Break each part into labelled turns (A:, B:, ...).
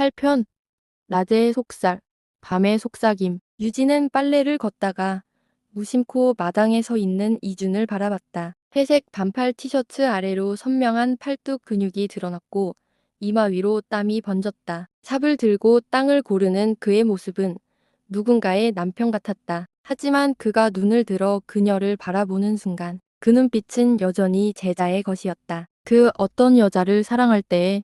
A: 8편 낮의 속살, 밤의 속삭임. 유진은 빨래를 걷다가 무심코 마당에 서 있는 이준을 바라봤다. 회색 반팔 티셔츠 아래로 선명한 팔뚝 근육이 드러났고 이마 위로 땀이 번졌다. 삽을 들고 땅을 고르는 그의 모습은 누군가의 남편 같았다. 하지만 그가 눈을 들어 그녀를 바라보는 순간 그 눈빛은 여전히 제자의 것이었다. 그 어떤 여자를 사랑할 때에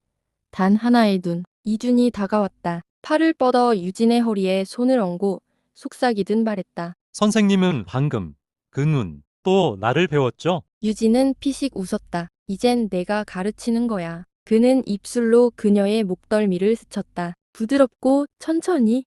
A: 단 하나의 눈, 이준이 다가왔다. 팔을 뻗어 유진의 허리에 손을 얹고 속삭이듯 말했다.
B: 선생님은 방금 그 눈 또 나를 배웠죠?
A: 유진은 피식 웃었다. 이젠 내가 가르치는 거야. 그는 입술로 그녀의 목덜미를 스쳤다. 부드럽고 천천히.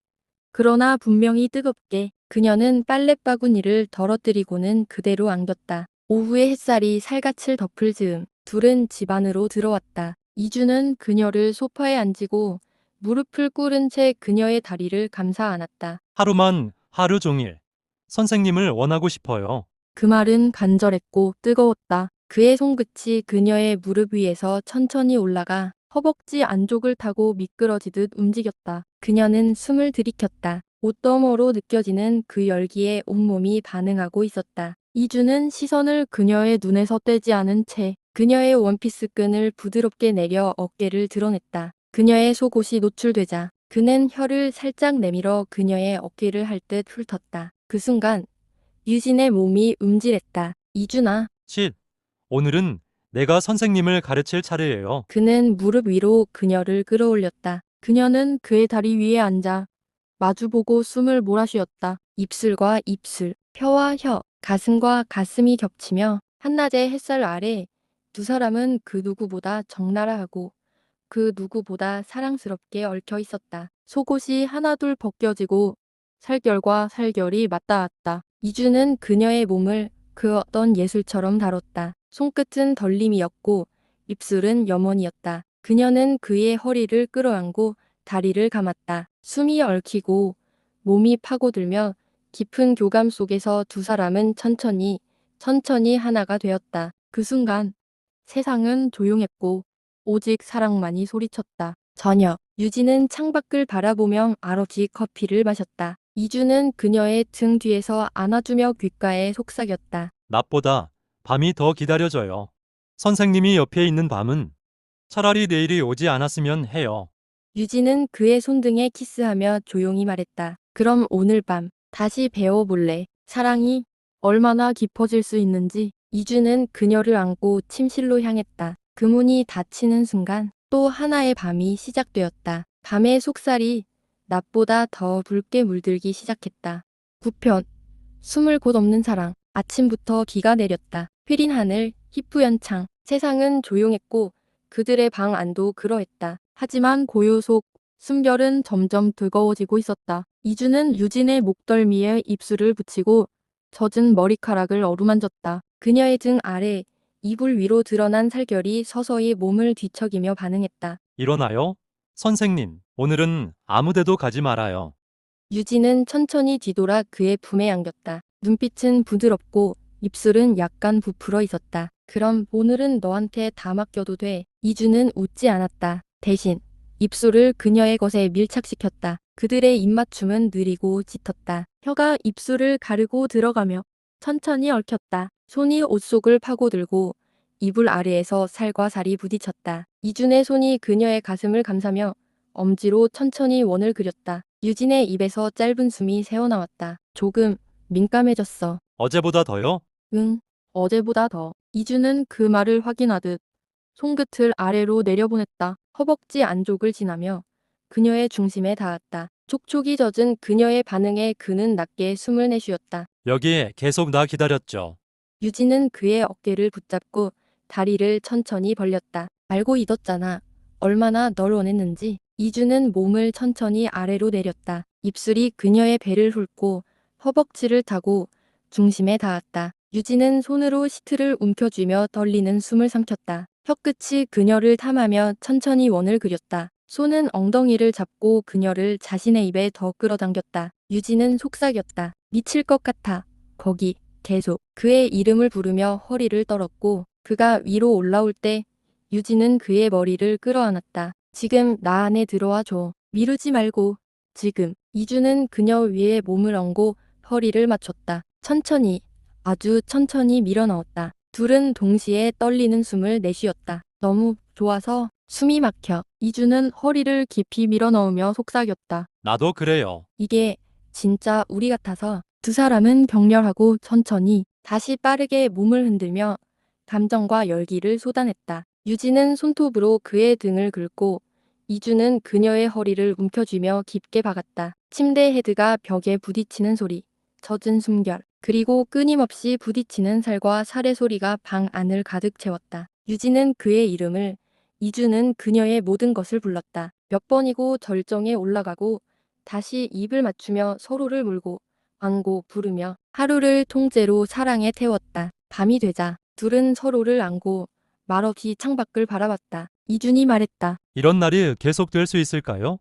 A: 그러나 분명히 뜨겁게. 그녀는 빨랫바구니를 덜어뜨리고는 그대로 안겼다. 오후의 햇살이 살갗을 덮을 즈음 둘은 집 안으로 들어왔다. 이주는 그녀를 소파에 앉히고 무릎을 꿇은 채 그녀의 다리를 감싸 안았다.
B: 하루만 하루 종일 선생님을 원하고 싶어요.
A: 그 말은 간절했고 뜨거웠다. 그의 손끝이 그녀의 무릎 위에서 천천히 올라가 허벅지 안쪽을 타고 미끄러지듯 움직였다. 그녀는 숨을 들이켰다. 옷더머로 느껴지는 그 열기에 온몸이 반응하고 있었다. 이주는 시선을 그녀의 눈에서 떼지 않은 채 그녀의 원피스 끈을 부드럽게 내려 어깨를 드러냈다. 그녀의 속옷이 노출되자 그는 혀를 살짝 내밀어 그녀의 어깨를 할 듯 훑었다. 그 순간 유진의 몸이 움찔했다. 이준아,
B: 쉿. 오늘은 내가 선생님을 가르칠 차례예요.
A: 그는 무릎 위로 그녀를 끌어올렸다. 그녀는 그의 다리 위에 앉아 마주보고 숨을 몰아쉬었다. 입술과 입술, 혀와 혀, 가슴과 가슴이 겹치며 한낮의 햇살 아래 두 사람은 그 누구보다 적나라하고 그 누구보다 사랑스럽게 얽혀 있었다. 속옷이 하나둘 벗겨지고 살결과 살결이 맞닿았다. 이주는 그녀의 몸을 그 어떤 예술처럼 다뤘다. 손끝은 덜림이었고 입술은 염원이었다. 그녀는 그의 허리를 끌어안고 다리를 감았다. 숨이 얽히고 몸이 파고들며 깊은 교감 속에서 두 사람은 천천히 천천히 하나가 되었다. 그 순간 세상은 조용했고 오직 사랑만이 소리쳤다. 저녁 유진은 창밖을 바라보며 아러지 커피를 마셨다. 이주는 그녀의 등 뒤에서 안아주며 귓가에 속삭였다.
B: 낮보다 밤이 더 기다려져요. 선생님이 옆에 있는 밤은 차라리 내일이 오지 않았으면 해요.
A: 유진은 그의 손등에 키스하며 조용히 말했다. 그럼 오늘 밤 다시 배워볼래. 사랑이 얼마나 깊어질 수 있는지. 이주는 그녀를 안고 침실로 향했다. 그 문이 닫히는 순간 또 하나의 밤이 시작되었다. 밤의 속살이 낮보다 더 붉게 물들기 시작했다. 9편 숨을 곳 없는 사랑 아침부터 비가 내렸다. 흐린 하늘, 희뿌연 창 세상은 조용했고 그들의 방 안도 그러했다. 하지만 고요 속 숨결은 점점 뜨거워지고 있었다. 이주는 유진의 목덜미에 입술을 붙이고 젖은 머리카락을 어루만졌다. 그녀의 등 아래 이불 위로 드러난 살결이 서서히 몸을 뒤척이며 반응했다.
B: 일어나요? 선생님, 오늘은 아무데도 가지 말아요.
A: 유진은 천천히 뒤돌아 그의 품에 안겼다. 눈빛은 부드럽고 입술은 약간 부풀어 있었다. 그럼 오늘은 너한테 다 맡겨도 돼. 이주는 웃지 않았다. 대신 입술을 그녀의 것에 밀착시켰다. 그들의 입맞춤은 느리고 짙었다. 혀가 입술을 가르고 들어가며 천천히 얽혔다. 손이 옷 속을 파고들고 이불 아래에서 살과 살이 부딪혔다. 이준의 손이 그녀의 가슴을 감싸며 엄지로 천천히 원을 그렸다. 유진의 입에서 짧은 숨이 새어나왔다. 조금 민감해졌어.
B: 어제보다 더요?
A: 응, 어제보다 더. 이주는 그 말을 확인하듯 손끝을 아래로 내려보냈다. 허벅지 안쪽을 지나며 그녀의 중심에 닿았다. 촉촉이 젖은 그녀의 반응에 그는 낮게 숨을 내쉬었다.
B: 여기 계속 나 기다렸죠.
A: 유진은 그의 어깨를 붙잡고 다리를 천천히 벌렸다. 알고 있었잖아. 얼마나 널 원했는지. 이주는 몸을 천천히 아래로 내렸다. 입술이 그녀의 배를 훑고 허벅지를 타고 중심에 닿았다. 유진은 손으로 시트를 움켜쥐며 떨리는 숨을 삼켰다. 혀끝이 그녀를 탐하며 천천히 원을 그렸다. 손은 엉덩이를 잡고 그녀를 자신의 입에 더 끌어당겼다. 유진은 속삭였다. 미칠 것 같아. 거기, 계속. 그의 이름을 부르며 허리를 떨었고 그가 위로 올라올 때 유진은 그의 머리를 끌어안았다. 지금 나 안에 들어와 줘. 미루지 말고 지금 이주는 그녀 위에 몸을 얹고 허리를 맞췄다. 천천히 아주 천천히 밀어넣었다. 둘은 동시에 떨리는 숨을 내쉬었다. 너무 좋아서 숨이 막혀 이주는 허리를 깊이 밀어넣으며 속삭였다.
B: 나도 그래요.
A: 이게 진짜 우리 같아서 두 사람은 격렬하고 천천히 다시 빠르게 몸을 흔들며 감정과 열기를 쏟아냈다. 유진은 손톱으로 그의 등을 긁고 이주는 그녀의 허리를 움켜쥐며 깊게 박았다. 침대 헤드가 벽에 부딪히는 소리, 젖은 숨결, 그리고 끊임없이 부딪히는 살과 살의 소리가 방 안을 가득 채웠다. 유진은 그의 이름을, 이주는 그녀의 모든 것을 불렀다. 몇 번이고 절정에 올라가고 다시 입을 맞추며 서로를 물고 안고 부르며 하루를 통째로 사랑에 태웠다. 밤이 되자 둘은 서로를 안고 말없이 창밖을 바라봤다. 이준이 말했다.
B: 이런 날이 계속될 수 있을까요?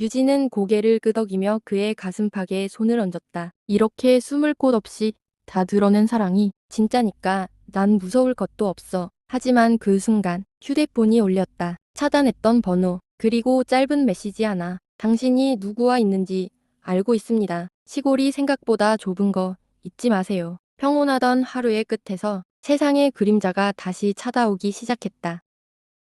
A: 유진은 고개를 끄덕이며 그의 가슴팍에 손을 얹었다. 이렇게 숨을 곳 없이 다 드러낸 사랑이 진짜니까 난 무서울 것도 없어. 하지만 그 순간 휴대폰이 울렸다. 차단했던 번호 그리고 짧은 메시지 하나. 당신이 누구와 있는지 알고 있습니다. 시골이 생각보다 좁은 거 잊지 마세요. 평온하던 하루의 끝에서 세상의 그림자가 다시 찾아오기 시작했다.